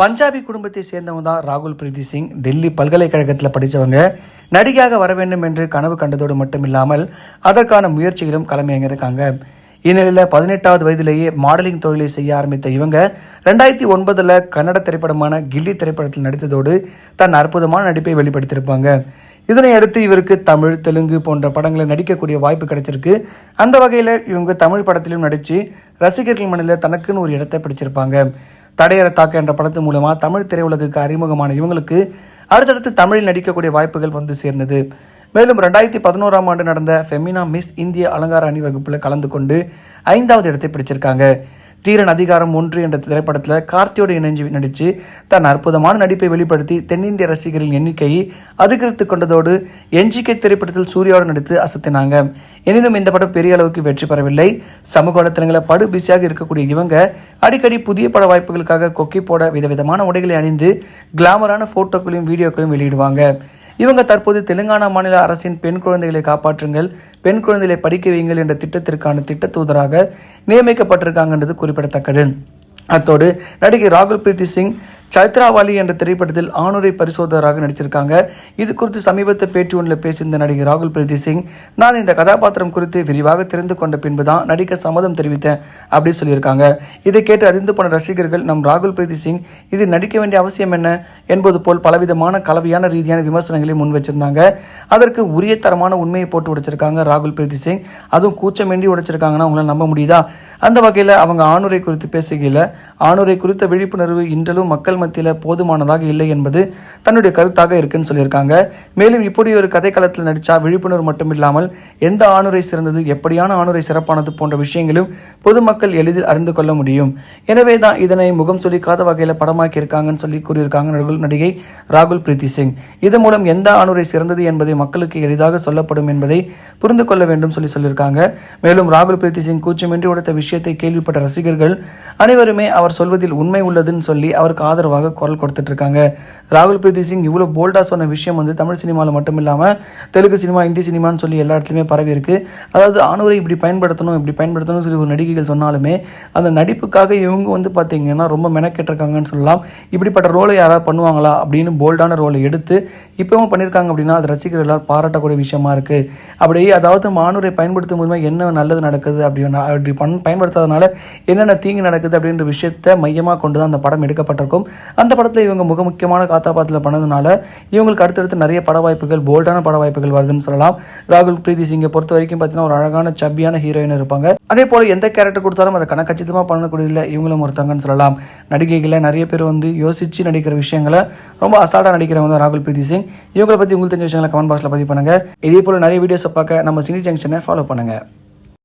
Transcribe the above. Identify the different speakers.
Speaker 1: பஞ்சாபி குடும்பத்தை சேர்ந்தவங்க தான் ராகுல் பிரீத்தி சிங். டெல்லி பல்கலைக்கழகத்தில் படித்தவங்க. நடிகையாக வர வேண்டும் என்று கனவு கண்டதோடு மட்டும் இல்லாமல் அதற்கான முயற்சிகளும் களமிறங்கியிருக்காங்க. இந்நிலையில் பதினெட்டாவது வயதிலேயே மாடலிங் தொழிலை செய்ய ஆரம்பித்த இவங்க ரெண்டாயிரத்தி ஒன்பதில் கன்னட திரைப்படமான கில்லி திரைப்படத்தில் நடித்ததோடு தன் அற்புதமான நடிப்பை வெளிப்படுத்தியிருப்பாங்க. இதனை அடுத்து இவருக்கு தமிழ் தெலுங்கு போன்ற படங்களில் நடிக்கக்கூடிய வாய்ப்பு கிடைச்சிருக்கு. அந்த வகையில் இவங்க தமிழ் படத்திலும் நடித்து ரசிகர்கள் மனதில் தனக்குன்னு ஒரு இடத்தை பிடிச்சிருப்பாங்க. தடையற தாக்க என்ற படத்து மூலமாக தமிழ் திரையுலகுக்கு அறிமுகமான இவங்களுக்கு அடுத்தடுத்து தமிழில் நடிக்கக்கூடிய வாய்ப்புகள் வந்து சேர்ந்தது. மேலும் ரெண்டாயிரத்தி பதினோராம் ஆண்டு நடந்த ஃபெமினா மிஸ் இந்திய அலங்கார அணிவகுப்பில் கலந்து கொண்டு ஐந்தாவது இடத்தை பிடிச்சிருக்காங்க. தீரன் அதிகாரம் ஒன்று என்ற திரைப்படத்தில் கார்த்தியோடு இணைஞ்சு நடித்து தன் அற்புதமான நடிப்பை வெளிப்படுத்தி தென்னிந்திய ரசிகர்களின் எண்ணிக்கையை அதிகரித்து கொண்டதோடு என்ஜிகே திரைப்படத்தில் சூர்யாவோடு நடித்து அசத்தினாங்க. எனினும் இந்த படம் பெரிய அளவுக்கு வெற்றி பெறவில்லை. சமூக வலைத்தளங்களில் படு பிஸியாக இருக்கக்கூடிய இவங்க அடிக்கடி புதிய பட வாய்ப்புகளுக்காக கொக்கி போட விதவிதமான உடைகளை அணிந்து கிளாமரான ஃபோட்டோக்களையும் வீடியோக்களையும் வெளியிடுவாங்க. இவங்க தற்போது தெலுங்கானா மாநில அரசின் பெண் குழந்தைகளை காப்பாற்றுங்கள் பெண் குழந்தைகளை படிக்க வையுங்கள் என்ற திட்டத்திற்கான திட்ட தூதராக நியமிக்கப்பட்டிருக்காங்கன்றது குறிப்பிடத்தக்கது. அத்தோடு நடிகை ராகுல் பிரீத்தி சிங் சைத்ராவாலி என்ற திரைப்படத்தில் ஆணுரை பரிசோதகராக நடிச்சிருக்காங்க. இது குறித்து சமீபத்த பேட்டி ஒன்றில் பேசியிருந்த நடிகை ராகுல் பிரீத்தி சிங் நான் இந்த கதாபாத்திரம் குறித்து விரிவாக தெரிந்து கொண்ட பின்பு தான் நடிக்க சம்மதம் தெரிவித்தேன் அப்படின்னு சொல்லியிருக்காங்க. இதை கேட்டு அறிந்து போன ரசிகர்கள் நம் ராகுல் பிரீத்தி சிங் இது நடிக்க வேண்டிய அவசியம் என்ன என்பது போல் பலவிதமான கலவையான ரீதியான விமர்சனங்களை முன் வச்சிருந்தாங்க. அதற்கு உரிய தரமான உண்மையை போட்டு உடைச்சிருக்காங்க ராகுல் பிரீத்தி சிங். அதுவும் கூச்சமின்றி உடைச்சிருக்காங்கன்னா உங்களால் நம்ப முடியுதா? அந்த வகையில் அவங்க ஆணுரை குறித்து பேசுகையில் ஆணுரை குறித்த விழிப்புணர்வு இன்றளும் மக்கள் மத்தியில் போதுமானதாக இல்லை என்பது தன்னுடைய கருத்தாக இருக்குன்னு சொல்லியிருக்காங்க. மேலும் இப்படி ஒரு கதைக்களத்தில் நடித்தா விழிப்புணர்வு மட்டும் இல்லாமல் எந்த ஆணுரை சிறந்தது எப்படியான ஆணுரை சிறப்பானது போன்ற விஷயங்களும் பொதுமக்கள் எளிதில் அறிந்து கொள்ள முடியும். எனவே தான் இதனை முகம் சொல்லிக்காத வகையில் படமாக்கி இருக்காங்கன்னு சொல்லி கூறியிருக்காங்க நடிகை- நடிகை ராகுல் பிரீத்தி சிங். இது மூலம் எந்த ஆணுரை சிறந்தது என்பதை மக்களுக்கு எளிதாக சொல்லப்படும் என்பதை புரிந்து கொள்ள வேண்டும் சொல்லி சொல்லியிருக்காங்க. மேலும் ராகுல் பிரீத்தி சிங் கூச்சமின்றி உடைத்த விஷயத்தை கேள்விப்பட்ட ரசிகர்கள் அனைவருமே அவர் சொல்வதில் உண்மை உள்ளதுன்னு சொல்லி அவருக்கு ஆதரவாக குரல் கொடுத்துட்டு இருக்காங்க ராகுல் பிரீத்தி சிங் இவ்வளோ போல்டாக சொன்ன விஷயம் வந்து தமிழ் சினிமாவில் மட்டும் இல்லாமல் தெலுங்கு சினிமா இந்தி சினிமான்னு சொல்லி எல்லா இடத்துலையுமே பரவி இருக்கு. அதாவது ஆணுரை இப்படி பயன்படுத்தணும் இப்படி பயன்படுத்தணும்னு சொல்லி ஒரு நடிகைகள் சொன்னாலுமே அந்த நடிப்புக்காக இவங்க வந்து பார்த்தீங்கன்னா ரொம்ப மெனக்கெட்டிருக்காங்கன்னு சொல்லலாம். இப்படிப்பட்ட ரோலை யாராவது பண்ணுவாங்களா அப்படின்னு போல்டான ரோலை எடுத்து இப்போவும் பண்ணியிருக்காங்க அப்படின்னா அது ரசிகர்களால் பாராட்டக்கூடிய விஷயமா இருக்குது அப்படியே அதாவது மானுரை பயன்படுத்தும் மூலமாக என்ன நல்லது நடக்குது அப்படி அப்படி பண் பயன்படுத்தாதனால என்னென்ன தீங்கு நடக்குது அப்படின்ற விஷயத்தை மையமாக கொண்டு தான் அந்த படம் எடுக்கப்பட்டிருக்கும். அந்த படத்தில் இவங்க மிக முக்கியமான காத்தாபாத்தில் பண்ணதுனால இவங்களுக்கு அடுத்தடுத்து நிறைய பட வாய்ப்புகள் போல்டான பட வாய்ப்புகள் வருதுன்னு சொல்லலாம். ராகுல் பிரீதி சிங்கை பொறுத்த வரைக்கும் பார்த்தீங்கன்னா ஒரு அழகான சப்பியான ஹீரோயின் இருப்பாங்க. அதே போல் எந்த கேரக்டர் கொடுத்தாலும் அதை கணக்கச்சிதமாக பண்ணக்கூடியதில்லை இவங்களும் ஒருத்தங்கன்னு சொல்லலாம். நடிகைகளை நிறைய பேர் வந்து யோசித்து நடிக்கிற விஷயங்களை ரொம்ப அசால்ட்டாக நடிக்கிறவங்க தான் ராகுல் பிரீதி சிங். இவங்களை பற்றி உங்களுக்கு தெரிஞ்ச விஷயங்களை கமெண்ட் பாக்ஸில் பதிவு பண்ணுங்கள் இதே போல் நிறைய வீடியோஸை பார்க்க நம்ம சினி ஜங்ஷனை ஃபாலோ பண்ணுங்கள்